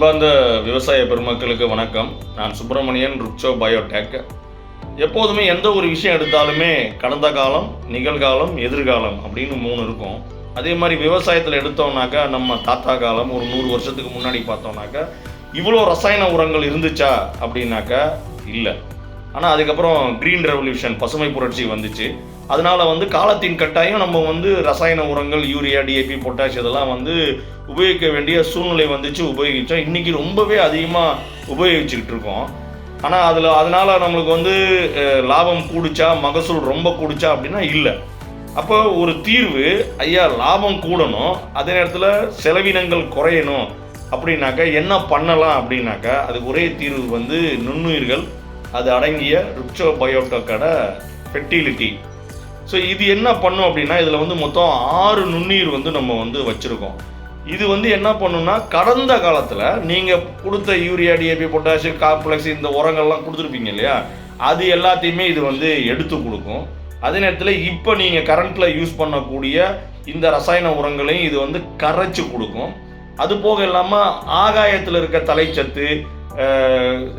அன்பார்ந்த விவசாய பெருமக்களுக்கு வணக்கம். நான் சுப்பிரமணியன் ருக்ஷோ பயோடெக். எப்போதுமே எந்த ஒரு விஷயம் எடுத்தாலுமே கடந்த காலம் நிகழ்காலம் எதிர்காலம் அப்படின்னு மூணு இருக்கும். அதே மாதிரி விவசாயத்தில் எடுத்தோம்னாக்கா நம்ம தாத்தா காலம் ஒரு நூறு வருஷத்துக்கு முன்னாடி பார்த்தோம்னாக்கா இவ்வளோ ரசாயன உரங்கள் இருந்துச்சா அப்படின்னாக்கா இல்லை. ஆனால் அதுக்கப்புறம் க்ரீன் ரெவல்யூஷன் பசுமை புரட்சி வந்துச்சு. அதனால வந்து காலத்தின் கட்டாயம் நம்ம வந்து ரசாயன உரங்கள் யூரியா டிஏபி பொட்டாஷ் இதெல்லாம் வந்து உபயோகிக்க வேண்டிய சூழ்நிலை வந்துச்சு உபயோகித்தோம் இன்றைக்கி ரொம்பவே அதிகமாக உபயோகிச்சுக்கிட்டு இருக்கோம் ஆனால் அதில் அதனால் நம்மளுக்கு வந்து லாபம் கூடிச்சா மகசூல் ரொம்ப கூடிச்சா அப்படின்னா இல்லை. அப்போ ஒரு தீர்வு ஐயா லாபம் கூடணும் அதே நேரத்தில் செலவினங்கள் குறையணும் அப்படின்னாக்கா என்ன பண்ணலாம் அப்படின்னாக்கா அதுக்கு ஒரே தீர்வு வந்து நுண்ணுயிர்கள் அது அடங்கிய ருக்சோ பயோட்டோக்கோட ஃபெர்டிலிட்டி ஸோ இது என்ன பண்ணும் அப்படின்னா இதில் வந்து மொத்தம் ஆறு நுண்ணுயிர் வந்து நம்ம வந்து வச்சுருக்கோம். இது வந்து என்ன பண்ணுன்னா கடந்த காலத்தில் நீங்கள் கொடுத்த யூரியா டிஏபி பொட்டாசியம் காம்ப்ளெக்ஸ் இந்த உரங்கள்லாம் கொடுத்துருப்பீங்க இல்லையா? அது எல்லாத்தையுமே இது வந்து எடுத்து கொடுக்கும். அதே நேரத்தில் இப்போ நீங்கள் கரண்ட்டில் யூஸ் பண்ணக்கூடிய இந்த ரசாயன உரங்களையும் இது வந்து கரைச்சி கொடுக்கும். அது போக இல்லாமல் ஆகாயத்தில் இருக்க தலைச்சத்து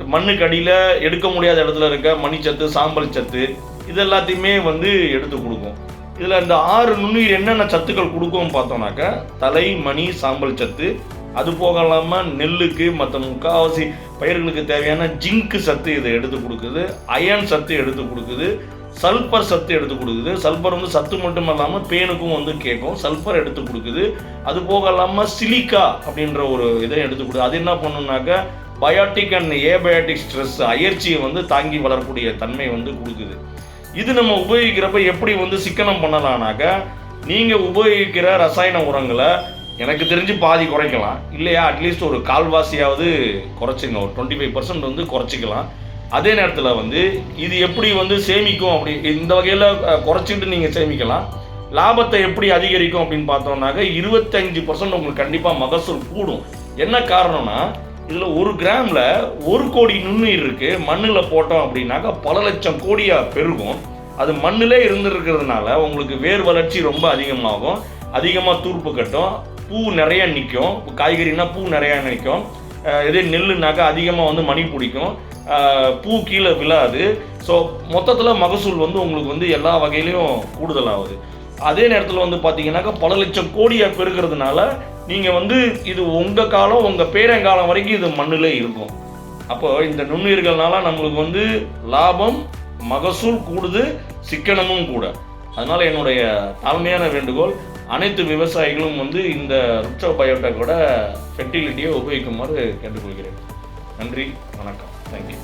மண்ணுக்கு அடியில் எடுக்க முடியாத இடத்துல இருக்க மணிச்சத்து சாம்பல் சத்து இது எல்லாத்தையுமே வந்து எடுத்து கொடுக்கும். இதில் இந்த ஆறு நுண்ணுயிர் என்னென்ன சத்துக்கள் கொடுக்கும் பார்த்தோம்னாக்கா தலை மணி சாம்பல் சத்து அது போக இல்லாமல் நெல்லுக்கு மற்ற முக்காவாசி பயிர்களுக்கு தேவையான ஜிங்க் சத்து இதை எடுத்து கொடுக்குது அயன் சத்து எடுத்து கொடுக்குது சல்பர் சத்து எடுத்து கொடுக்குது. சல்பர் வந்து சத்து மட்டும் இல்லாமல் பேனுக்கும் வந்து கேட்கும். சல்பர் எடுத்து கொடுக்குது. அது போக இல்லாமல் சிலிக்கா அப்படின்ற ஒரு இதை எடுத்து கொடுக்குது அது என்ன பண்ணுனாக்கா பயோட்டிக் அண்ட் ஏபயோட்டிக் ஸ்ட்ரெஸ் அயற்சியை வந்து தாங்கி வளரக்கூடிய தன்மை வந்து கொடுக்குது. இது நம்ம உபயோகிக்கிறப்ப எப்படி வந்து சிக்கனம் பண்ணலாம்னாக்க நீங்கள் உபயோகிக்கிற ரசாயன உரங்களை எனக்கு தெரிஞ்சு பாதி குறைக்கலாம். இல்லையா? அட்லீஸ்ட் ஒரு கால்வாசியாவது குறைச்சிங்க ஒரு டுவெண்ட்டி ஃபைவ் பர்சன்ட் வந்து குறைச்சிக்கலாம். அதே நேரத்தில் வந்து இது எப்படி வந்து சேமிக்கும் அப்படி இந்த வகையில் குறைச்சிட்டு நீங்கள் சேமிக்கலாம். லாபத்தை எப்படி அதிகரிக்கும் அப்படின்னு பார்த்தோம்னாக்க இருபத்தஞ்சு பர்சன்ட் உங்களுக்கு கண்டிப்பாக மகசூல் கூடும். என்ன காரணம்னா இதில் ஒரு கிராமில் ஒரு கோடி நுண்ணுயிர் இருக்குது மண்ணில் போட்டோம் அப்படின்னாக்கா பல லட்சம் கோடியாக பெருகும். அது மண்ணிலே இருந்துருக்கிறதுனால உங்களுக்கு வேர் வளர்ச்சி ரொம்ப அதிகமாகும். அதிகமாக தூர்ப்பு கட்டும். பூ நிறைய நிற்கும் காய்கறினா பூ நிறையா நிற்கும் இதே நெல்லுனாக்கா அதிகமாக வந்து மணி பிடிக்கும். பூ கீழே விழாது. ஸோ மொத்தத்தில் மகசூல் வந்து உங்களுக்கு வந்து எல்லா வகையிலையும் கூடுதலாகுது அதே நேரத்தில் வந்து பார்த்தீங்கன்னாக்கா பல லட்சம் கோடியாக பெருக்கிறதுனால நீங்கள் வந்து இது உங்கள் காலம் உங்கள் பேரங்காலம் வரைக்கும் இது மண்ணிலே இருக்கும். அப்போ இந்த நுண்ணுயிர்கள்னால நம்மளுக்கு வந்து லாபம் மகசூல் கூடுது சிக்கனமும் கூட. அதனால் என்னுடைய தாழ்மையான வேண்டுகோள் அனைத்து விவசாயிகளும் வந்து இந்த ருட்சோ பயோடெக்கோட ஃபெர்டிலிட்டியை உபயோகிக்குமாறு கேட்டுக்கொள்கிறேன். நன்றி வணக்கம். தேங்க்யூ